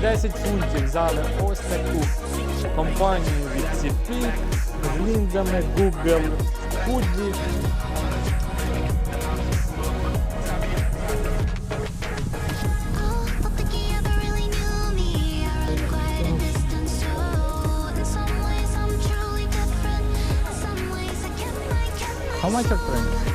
Десять фунтів взяли ось таку компанію від CP з лінзами Google Hoodie. How much are friends?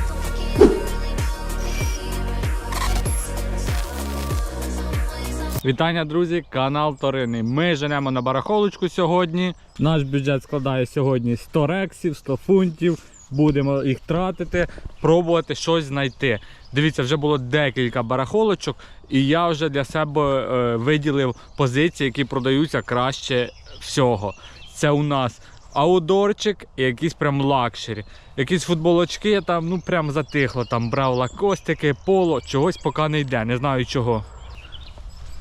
Вітання, друзі! Канал Торини. Ми женемо на барахолочку сьогодні. Наш бюджет складає сьогодні 100 рексів, 100 фунтів. Будемо їх тратити, пробувати щось знайти. Дивіться, вже було декілька барахолочок, і я вже для себе е, виділив позиції, які продаються краще всього. Це у нас аудорчик і якісь прям лакшері. Якісь футболочки там, ну прям затихло. Там брав лакостики, поло, чогось поки не йде, не знаю чого.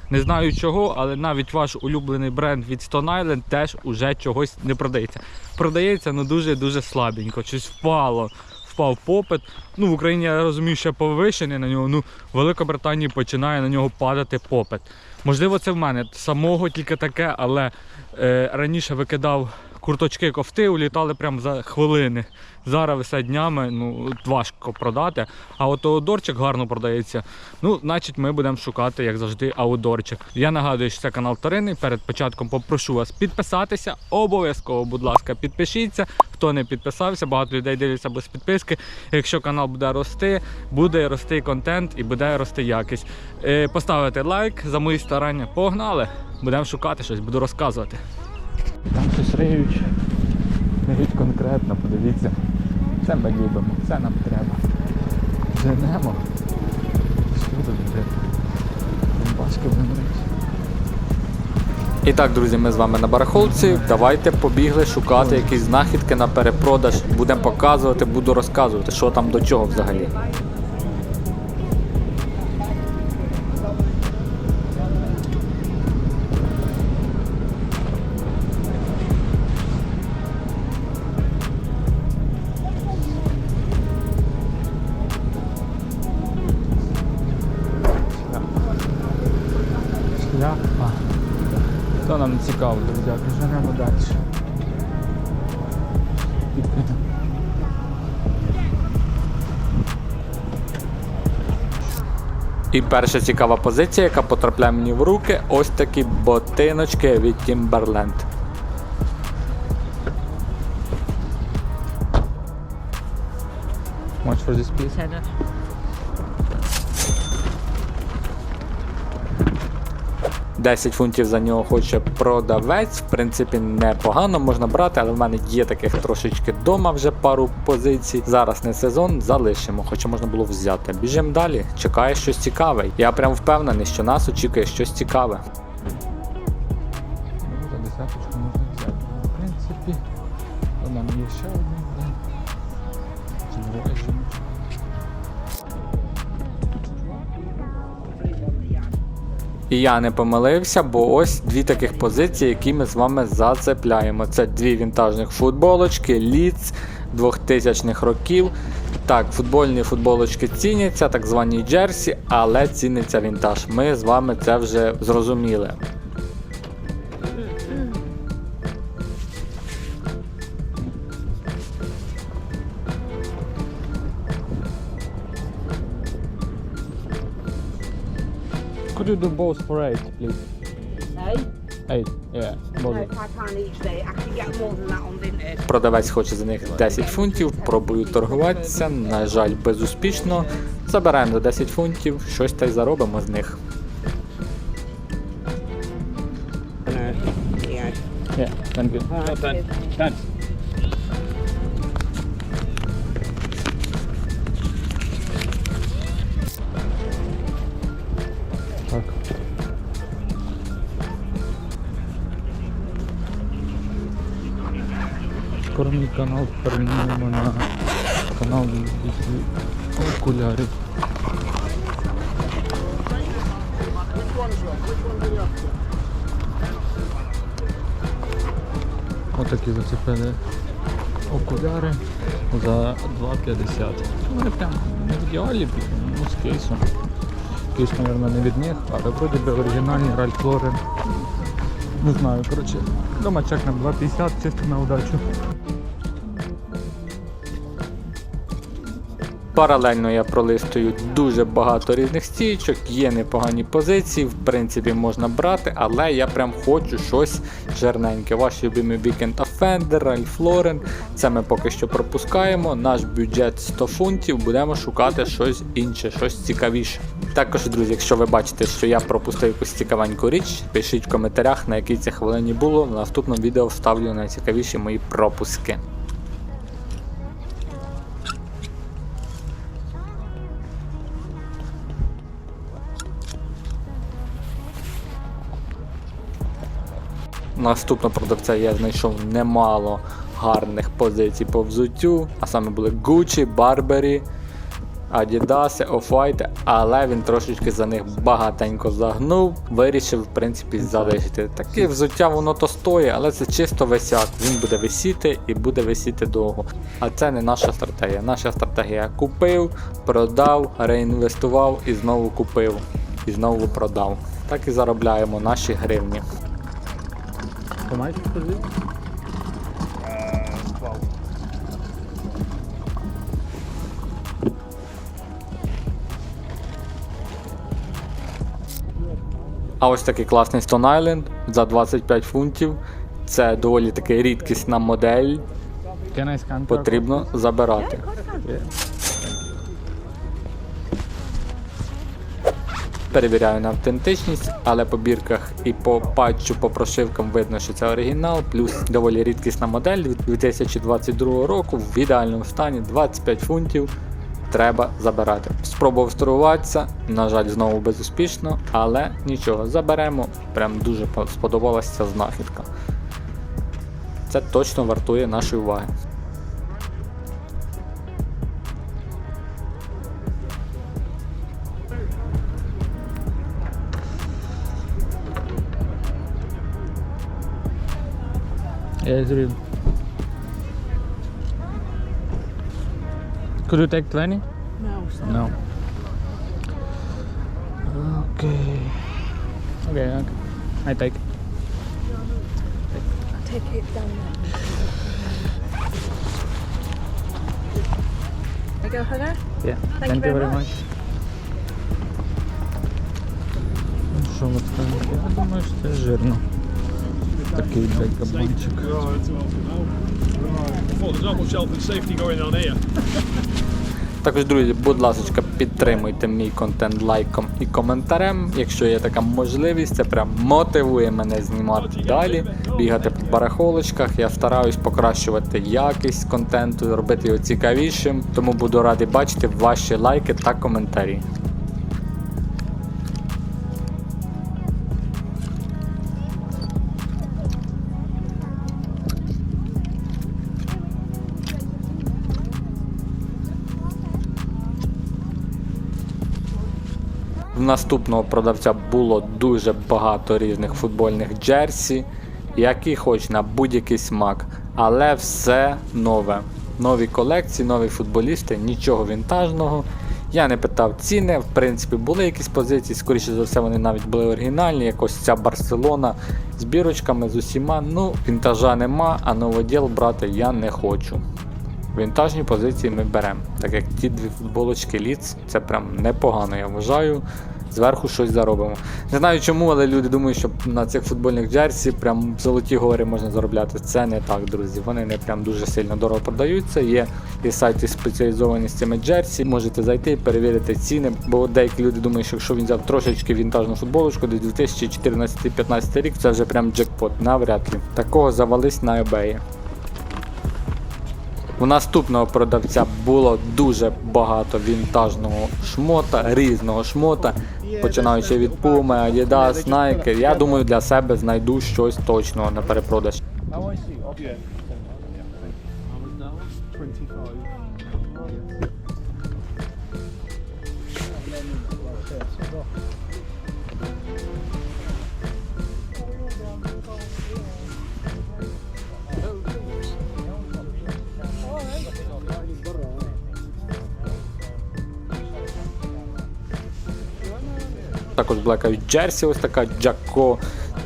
Не знаю чого, але навіть ваш улюблений бренд від Stone Island теж уже чогось не продається. Продається ну дуже-дуже слабенько. Щось впало, впав попит. Ну, в Україні я розумію, що повищений на нього. Ну, в Великобританії починає на нього падати попит. Можливо, це в мене самого тільки таке, але е, раніше викидав курточки кофти, улітали прямо за хвилини. Зараз висять днями, ну важко продати. А от аудорчик гарно продається. Ну, значить, ми будемо шукати, як завжди, аудорчик. Я нагадую, що це канал Торини. Перед початком попрошу вас підписатися. Обов'язково, будь ласка, підпишіться. Хто не підписався, багато людей дивляться без підписки. Якщо канал буде рости, буде рости контент і буде рости якість. Е, поставити лайк за мої старання. Погнали! Будемо шукати щось, буду розказувати. Там щось риють. Риють конкретно, подивіться. Це ми любимо, це нам треба. Женемо. Буде? Бачки вимруть. І так, друзі, ми з вами на барахолці. Давайте побігли шукати якісь знахідки на перепродаж. Будемо показувати, буду розказувати, що там до чого взагалі. Друзяки, женемо далі. І перша цікава позиція, яка потрапляє мені в руки, ось такі ботиночки від Timberland. Much for this piece? 10 фунтів за нього хоче продавець. В принципі, непогано можна брати, але в мене є таких трошечки вдома вже пару позицій. Зараз не сезон, залишимо, хоча можна було взяти. Біжимо далі, чекає щось цікаве. Я прям впевнений, що нас очікує щось цікаве. І я не помилився, бо ось дві таких позиції, які ми з вами зацепляємо. Це дві вінтажних футболочки, ліц 2000-х років. Так, футбольні футболочки ціняться, так звані джерсі, але ціниться вінтаж. Ми з вами це вже зрозуміли. Could you do both for eight, please? Hey? Eight, yeah, No, five pound each day. I can get more than that on vintage. Продавець хоче за них 10 фунтів, пробую торгуватися. На жаль, безуспішно. Забираємо за 10 фунтів, щось та й заробимо з них. Yeah. Thank you. Мій канал перейменуємо на канал окулярів. Отакі зацепили окуляри. за 2,50. Ну, не прям не в ідеалі, ну, з кейсом. Кейс, мабуть, не від них, але вроді би оригінальний Ральф Лорен. Не знаю, коротше, дома чекнем 2,50 чисто на удачу. Паралельно я пролистую дуже багато різних стічок, є непогані позиції, в принципі можна брати, але я прям хочу щось жирненьке. Ваш любимий Weekend Offender, Ralph Lauren, це ми поки що пропускаємо. Наш бюджет 100 фунтів, будемо шукати щось інше, щось цікавіше. Також, друзі, якщо ви бачите, що я пропустив якусь цікавеньку річ, пишіть в коментарях, на якій це хвилині було. В наступному відео вставлю найцікавіші мої пропуски. Наступного продавця я знайшов немало гарних позицій по взуттю, а саме були Gucci, Burberry, Adidas, Off-White, але він трошечки за них багатенько загнув, вирішив в принципі залишити. Таке взуття воно то стоїть, але це чисто висяк. Він буде висіти і буде висіти довго. А це не наша стратегія. Наша стратегія купив, продав, реінвестував і знову купив. І знову продав. Так і заробляємо наші гривні. Помаєш позицію? А ось такий класний Stone Island за 25 фунтів. Це доволі таки рідкісна модель. Потрібно забирати. Перевіряю на автентичність, але по бірках і по патчу, по прошивкам видно, що це оригінал, плюс доволі рідкісна модель від 2022 року в ідеальному стані 25 фунтів. Треба забирати. Спробував торгуватися, на жаль, знову безуспішно, але нічого, заберемо. Прям дуже сподобалася ця знахідка. Це точно вартує нашої уваги. Yeah, it's real. Could you take 20? No, sorry. No. Okay. Okay, okay. I take. Take it down there. I go, Hannah? Yeah. Thank you very much. Ну що ви скажете? Я думаю, що це жирно. Такий блядь, кабанчик. Також, друзі, будь ласка, підтримуйте мій контент лайком і коментарем. Якщо є така можливість, це прям мотивує мене знімати далі, бігати по барахолочках. Я стараюсь покращувати якість контенту, робити його цікавішим. Тому буду радий бачити ваші лайки та коментарі. Наступного продавця було дуже багато різних футбольних джерсі, які хоч на будь-який смак, але все нове. Нові колекції, нові футболісти, нічого вінтажного. Я не питав ціни, в принципі, були якісь позиції, скоріше за все, вони навіть були оригінальні, якось ця Барселона з бірочками з усіма. Ну, вінтажа нема, а новоділ брати я не хочу. Вінтажні позиції ми беремо, так як ті дві футболочки Ліц, це прям непогано, я вважаю. Зверху щось заробимо. Не знаю чому, але люди думають, що на цих футбольних джерсі прям золоті гори можна заробляти. Це не так, друзі. Вони не прям дуже сильно дорого продаються. Є і сайти спеціалізовані з цими джерсі. Можете зайти і перевірити ціни. Бо деякі люди думають, що якщо він взяв трошечки вінтажну футболочку, десь 2014-15 рік, це вже прям джекпот. Навряд ли. Такого завались на eBay. У наступного продавця було дуже багато вінтажного шмота, різного шмота, починаючи від Puma, Adidas, Nike. Я думаю, для себе знайду щось точного на перепродаж. Також Blackout Jersey, ось така Джако.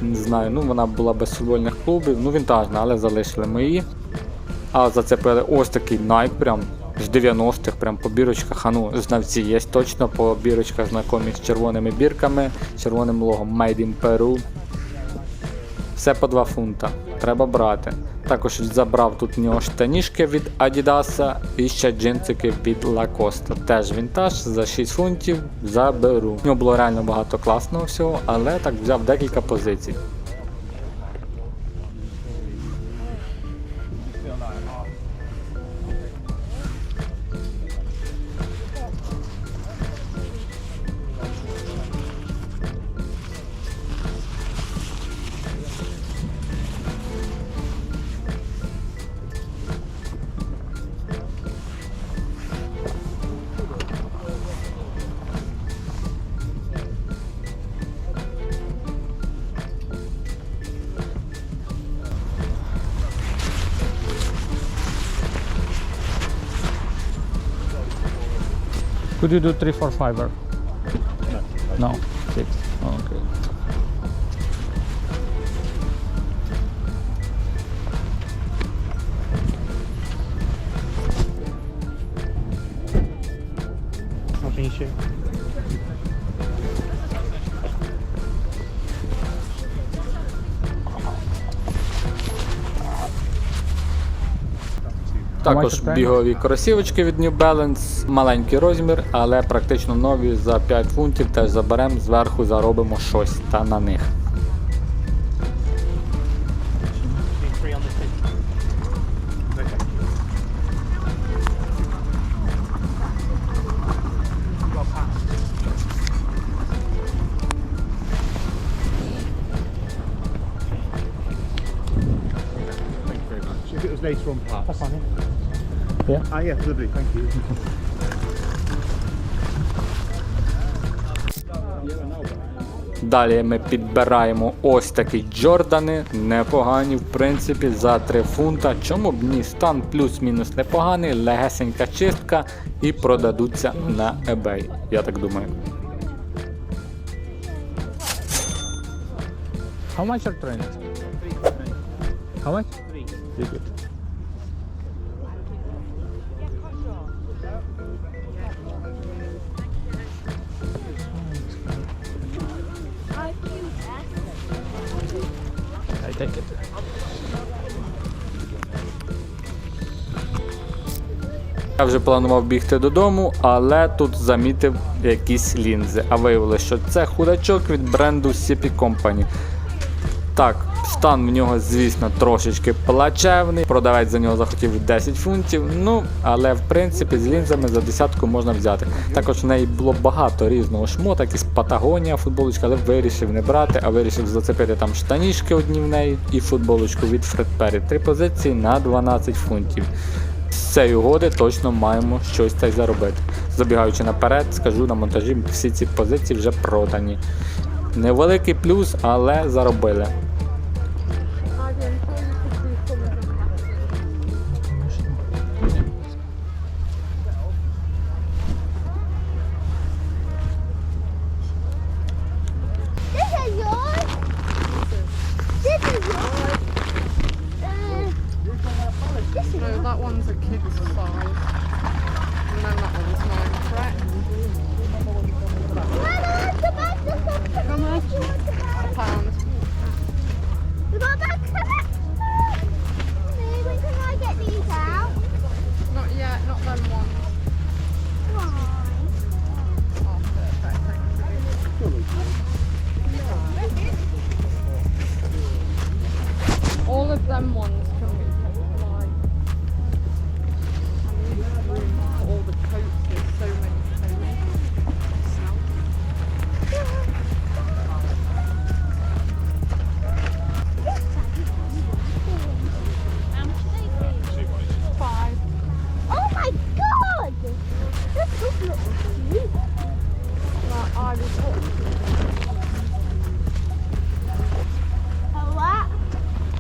Не знаю, ну вона була без футбольних клубів. Ну вінтажна, але залишили ми її. А зацепили ось такий Nike прям з 90-х, прям по бірочках. А ну, знавці є точно по бірочках знайомі з червоними бірками, червоним логом Made in Peru. Все по 2 фунта. Треба брати. Також забрав тут у нього штанішки від Adidas і ще джинсики від Lacoste. Теж вінтаж за 6 фунтів заберу. В нього було реально багато класного всього, але так взяв декілька позицій. Could you do 3 for 5 or? No. Також бігові кросівочки від New Balance, маленький розмір, але практично нові за 5 фунтів теж заберемо, зверху заробимо щось та на них. Later on, perhaps. That's fine. Yeah. Ah, yeah, lovely. Thank you. Далі ми підбираємо ось такі Джордани, непогані в принципі за 3 фунта. Чому б ні? Стан плюс-мінус непоганий, легесенька чистка і продадуться на eBay, я так думаю. How much are trainers? How much? Three. I Я вже планував бігти додому, але тут замітив якісь лінзи. А виявилося, що це худачок від бренду CP Company. Так, стан в нього, звісно, трошечки плачевний. Продавець за нього захотів 10 фунтів. Ну, але в принципі з лінзами за десятку можна взяти. Також в неї було багато різного шмота, якісь Патагонія, футболочка, але вирішив не брати, а вирішив зацепити там штанішки одні в неї і футболочку від Perry. Три позиції на 12 фунтів. З цієї угоди точно маємо щось та й заробити. Забігаючи наперед, скажу на монтажі, всі ці позиції вже продані. Невеликий плюс, але заробили.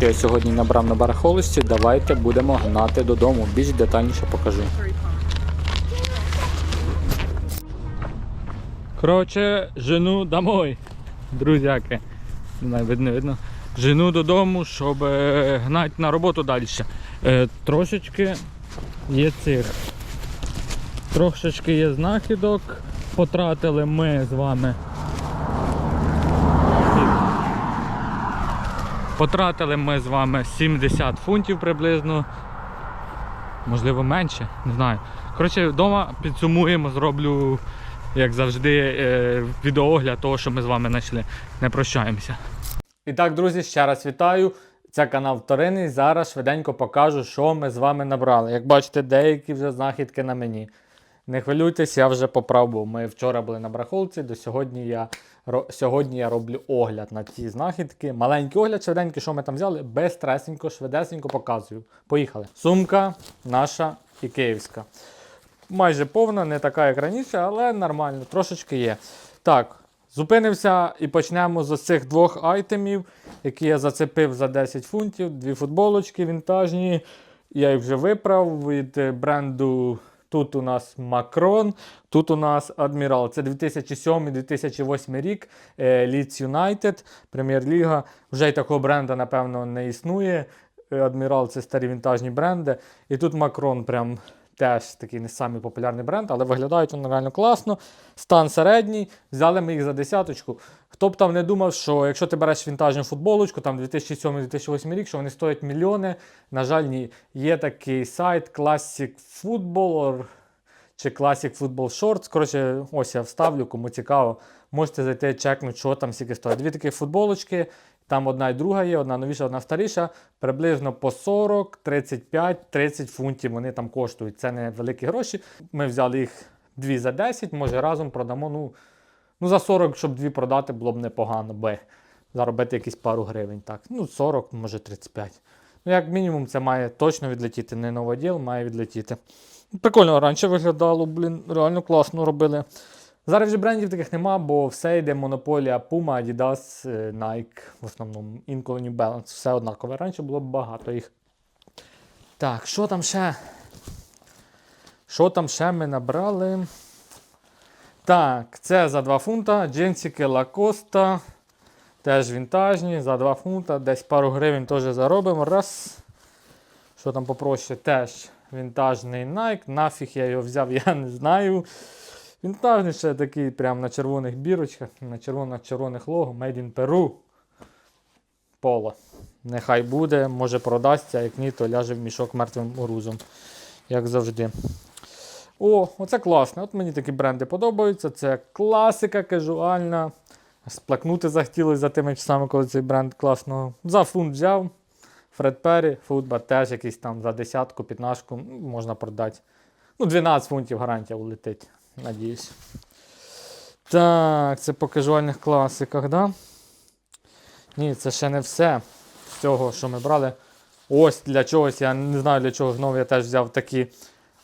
Я сьогодні набрав на барахолості, давайте будемо гнати додому. Більш детальніше покажу. Коротше, жену домой, друзяки. Не знаю, видно, видно. Жену додому, щоб е, гнати на роботу далі. Е, трошечки є цих. Трошечки є знахідок. Потратили ми з вами. Потратили ми з вами 70 фунтів приблизно. Можливо менше, не знаю. Коротше, вдома підсумуємо, зроблю, як завжди, е, відеоогляд того, що ми з вами знайшли. Не прощаємося. І так, друзі, ще раз вітаю. Це канал Вторинний. Зараз швиденько покажу, що ми з вами набрали. Як бачите, деякі вже знахідки на мені. Не хвилюйтесь, я вже поправив. Ми вчора були на брахолці, до сьогодні я, сьогодні я роблю огляд на ці знахідки. Маленький огляд, швиденький, що ми там взяли, безстресенько, швидесенько показую. Поїхали. Сумка наша і київська. Майже повна, не така, як раніше, але нормально, трошечки є. Так, зупинимося і почнемо з цих двох айтемів, які я зацепив за 10 фунтів. Дві футболочки вінтажні. Я їх вже виправ від бренду. Тут у нас Макрон, тут у нас Адмірал. Це 2007-2008 рік. е, Leeds United, Прем'єр-ліга. Вже й такого бренда, напевно, не існує. Е, Адмірал це старі вінтажні бренди. І тут Макрон прям теж такий не самий популярний бренд, але виглядають вони реально класно. Стан середній. Взяли ми їх за десяточку. Хто б там не думав, що якщо ти береш вінтажну футболочку, там 2007-2008 рік, що вони стоять мільйони. На жаль, ні. Є такий сайт Classic Football чи Classic Football Shorts. Коротше, ось я вставлю, кому цікаво. Можете зайти, чекнути, що там скільки стоїть. Дві такі футболочки. Там одна і друга є, одна новіша, одна старіша. Приблизно по 40, 35, 30 фунтів вони там коштують. Це не великі гроші. Ми взяли їх дві за 10, може разом продамо. Ну, ну за 40, щоб дві продати, було б непогано, би заробити якісь пару гривень. Так. Ну, 40, може 35. Ну, як мінімум, це має точно відлетіти. Не новоділ, має відлетіти. Прикольно раніше виглядало, блін, реально класно робили. Зараз вже брендів таких нема, бо все йде монополія Puma, Adidas, е, Nike, в основному інколи New Balance. Все однакове. Раніше було багато їх. Так, що там ще? Що там ще ми набрали? Так, це за 2 фунта. Джинсики Lacoste. Теж вінтажні, за 2 фунта. Десь пару гривень теж заробимо. Раз. Що там попроще? Теж вінтажний Nike. Нафіг я його взяв, я не знаю. Вінтажний ще такий прям на червоних бірочках, на червоних червоних лого, Made in Peru. Поло. Нехай буде, може продасться, а як ні, то ляже в мішок мертвим грузом. Як завжди. О, оце класно. От мені такі бренди подобаються. Це класика кажуальна. Сплакнути захотілося за тими часами, коли цей бренд класно. За фунт взяв. Фред Перрі, футба теж якийсь там за десятку, п'ятнашку ну, можна продати. Ну, 12 фунтів гарантія улетить. Надіюсь. Так, це по кажуальних класиках, да? Ні, це ще не все з цього, що ми брали. Ось для чогось, я не знаю для чого знову я теж взяв такі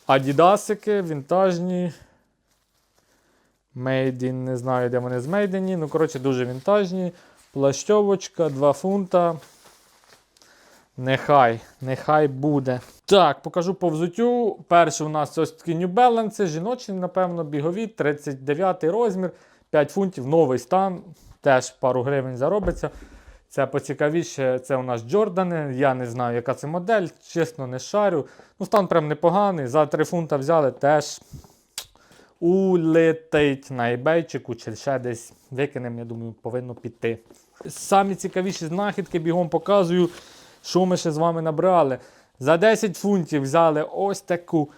адідасики, вінтажні. Мейдін, не знаю, де вони змейдені. Ну, коротше, дуже вінтажні. Плащовочка, 2 фунта. Нехай, нехай буде. Так, покажу по взуттю. Перший у нас ось такі New Balance, жіночі, напевно, бігові, 39 розмір, 5 фунтів, новий стан. Теж пару гривень заробиться. Це поцікавіше, це у нас Джордани. Я не знаю, яка це модель, чесно, не шарю. Ну, стан прям непоганий. За 3 фунта взяли теж улетить на ебейчику, чи ще десь викинемо, я думаю, повинно піти. Самі цікавіші знахідки бігом показую, що ми ще з вами набрали. За 10 фунтів взяли ось таку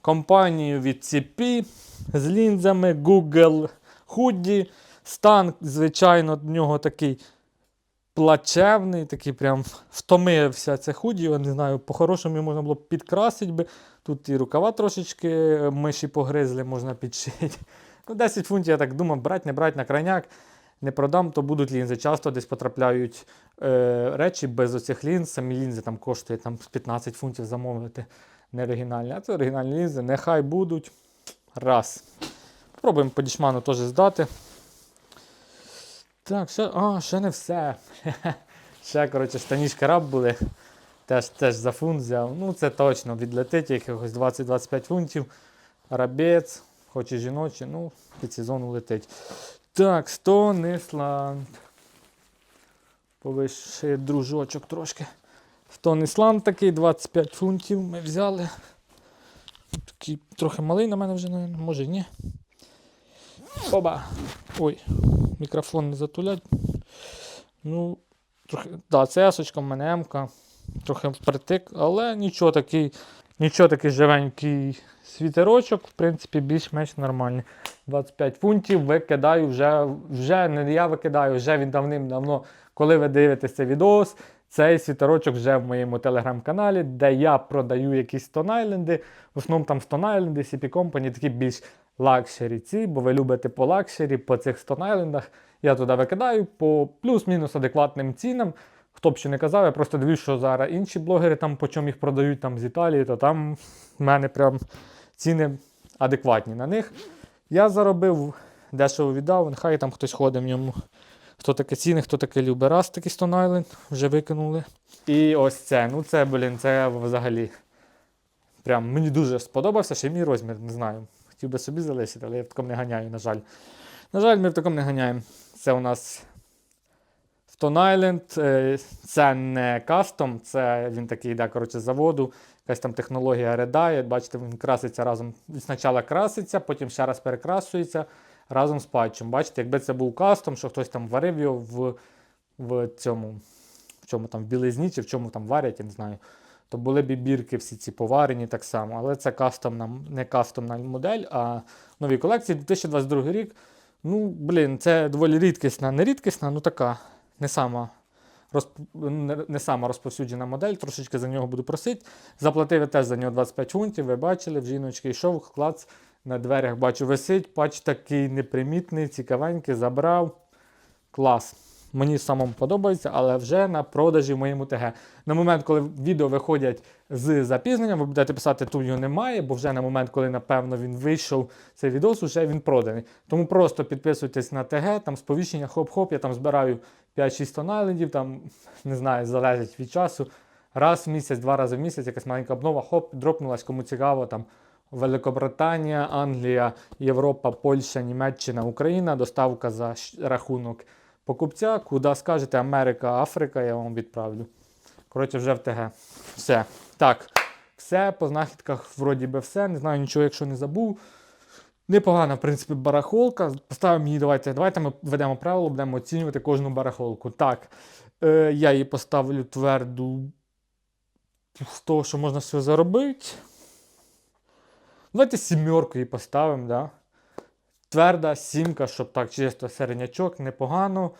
компанію від CP з лінзами Google Hoodie. Стан, звичайно, в нього такий плачевний, такий прям втомився це худі. Я не знаю, по-хорошому можна було б підкрасити би. Тут і рукава трошечки е, миші погризли, можна підшити. Ну, 10 фунтів, я так думав, брать, не брать на крайняк. Не продам, то будуть лінзи. Часто десь потрапляють е, речі без оцих лінз. Самі лінзи там коштує там, 15 фунтів замовити. Не оригінальні. А це оригінальні лінзи. Нехай будуть. Раз. Пробуємо по дішману теж здати. Так, ще, а, ще не все. ще, коротше, штанішки раб були. Теж, теж за фунт взяв. Ну, це точно відлетить якихось 20-25 фунтів. Рабець. хоч і жіночі, ну, під сезону летить. Так, Стонисланд. Повище дружочок трошки. Стонисланд такий, 25 фунтів ми взяли. Такий трохи малий на мене вже, може ні. Оба. Ой, мікрофон не затулять. Ну, трохи. Да, це есочка, в мене М-ка. Трохи впритик, але нічого такий, нічого такий живенький світерочок, в принципі, більш-менш нормальний. 25 фунтів викидаю вже, вже не я викидаю, вже він давним-давно, коли ви дивитесь цей відос, цей світерочок вже в моєму телеграм-каналі, де я продаю якісь Stone В основному там Island, CP Company, такі більш лакшері ці, бо ви любите по лакшері, по цих Island. Я туди викидаю по плюс-мінус адекватним цінам. Хто б ще не казав, я просто дивлюсь, що зараз інші блогери там по чому їх продають там з Італії, то там в мене прям ціни адекватні на них. Я заробив, дешево віддав, нехай там хтось ходить в ньому. Хто таке ціни, хто таке любить. Раз такий Stone Island, вже викинули. І ось це. Ну це, блін, це взагалі. Прям мені дуже сподобався, ще й мій розмір, не знаю. Хотів би собі залишити, але я в такому не ганяю, на жаль. На жаль, ми в такому не ганяємо. Це у нас Stone Island. е, Це не кастом, це він такий йде коротше, з заводу. Якась там технологія редає. Бачите, він краситься разом. Спочатку краситься, потім ще раз перекрасується разом з патчем. Бачите, якби це був кастом, що хтось там варив його в, в цьому, в чому там в білизні чи в чому там варять, я не знаю. То були б і бірки всі ці поварені так само. Але це кастомна, не кастомна модель, а нові колекції 2022 рік. Ну, блін, це доволі рідкісна, не рідкісна, ну така, не сама, розп... не- сама розповсюджена модель, трошечки за нього буду просити. Заплатив я теж за нього 25 фунтів, ви бачили, в жіночки йшов, клац на дверях бачу висить, патч такий непримітний, цікавенький, забрав. Клас. Мені самому подобається, але вже на продажі в моєму ТГ. На момент, коли відео виходять з запізненням, ви будете писати, тут його немає, бо вже на момент, коли, напевно, він вийшов, цей відос, вже він проданий. Тому просто підписуйтесь на ТГ, там сповіщення, хоп-хоп, я там збираю 5-6 тонайлендів, там, не знаю, залежить від часу. Раз в місяць, два рази в місяць, якась маленька обнова, хоп, дропнулась, кому цікаво, там Великобританія, Англія, Європа, Польща, Німеччина, Україна, доставка за рахунок покупця, куди скажете Америка, Африка, я вам відправлю. Коротше, вже в ТГ. Все. Так, все, по знахідках вроді би все. Не знаю нічого, якщо не забув. Непогана, в принципі, барахолка. Поставимо її, давайте. Давайте ми введемо правило, будемо оцінювати кожну барахолку. Так, е, я її поставлю тверду з того, що можна все заробити. Давайте сімерку її поставимо, да? Тверда сімка, щоб так чисто середнячок, непогано.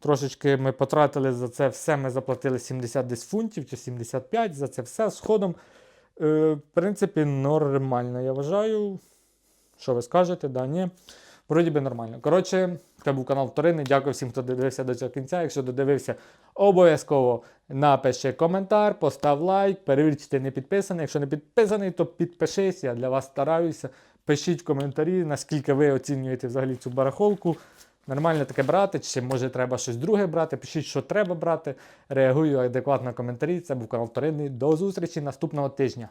Трошечки ми потратили за це все, ми заплатили 70 десь фунтів чи 75 за це все з ходом. Е, в принципі, нормально, я вважаю. Що ви скажете? Да, ні. Вроді би нормально. Коротше, це був канал Вторинний. Дякую всім, хто додивився до цього кінця. Якщо додивився, обов'язково напиши коментар, постав лайк, перевір, чи ти не підписаний. Якщо не підписаний, то підпишись, я для вас стараюся. Пишіть в коментарі, наскільки ви оцінюєте взагалі цю барахолку. Нормально таке брати, чи може треба щось друге брати. Пишіть, що треба брати. Реагую адекватно на коментарі. Це був канал Вторинний. До зустрічі наступного тижня.